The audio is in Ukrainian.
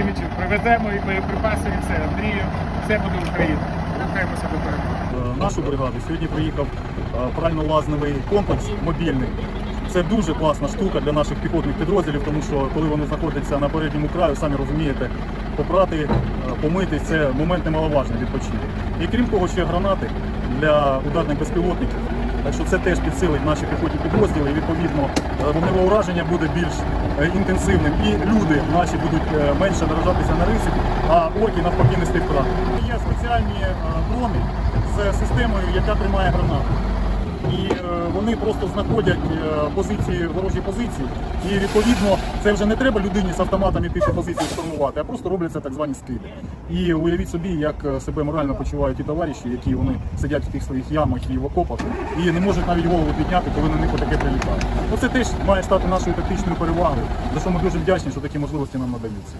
іміджів. Привеземо і боєприпаси, і все. Андрію, все буде Україна. Рухаємося до перемоги. Е, нашу бригаду сьогодні приїхав е, прально-лазновий комплекс мобільний. Це дуже класна штука для наших піхотних підрозділів, тому що коли вони знаходяться на передньому краю, самі розумієте, попрати, е, помитись це момент немаловажний відпочинок. І крім того, ще гранати для ударних безпілотників. Так що це теж підсилить наші піхотні підрозділи. І відповідно е, вогневе ураження буде більш е, інтенсивним. І люди наші будуть е, менше наражатися на ризик, а орки навпаки нести втрати. Є спеціальні дрони з системою, яка тримає гранату. Вони просто знаходять е, позиції, ворожі позиції. І відповідно це вже не треба людині з автоматом іти ці позиції штурмувати, а просто робляться так звані скиди. І уявіть собі, як е, себе морально почувають ті товариші, які вони сидять в тих своїх ямах і в окопах, і не можуть навіть голову підняти, коли на них отаке прилітає. Оце теж має стати нашою тактичною перевагою, за що ми дуже вдячні, що такі можливості нам надаються.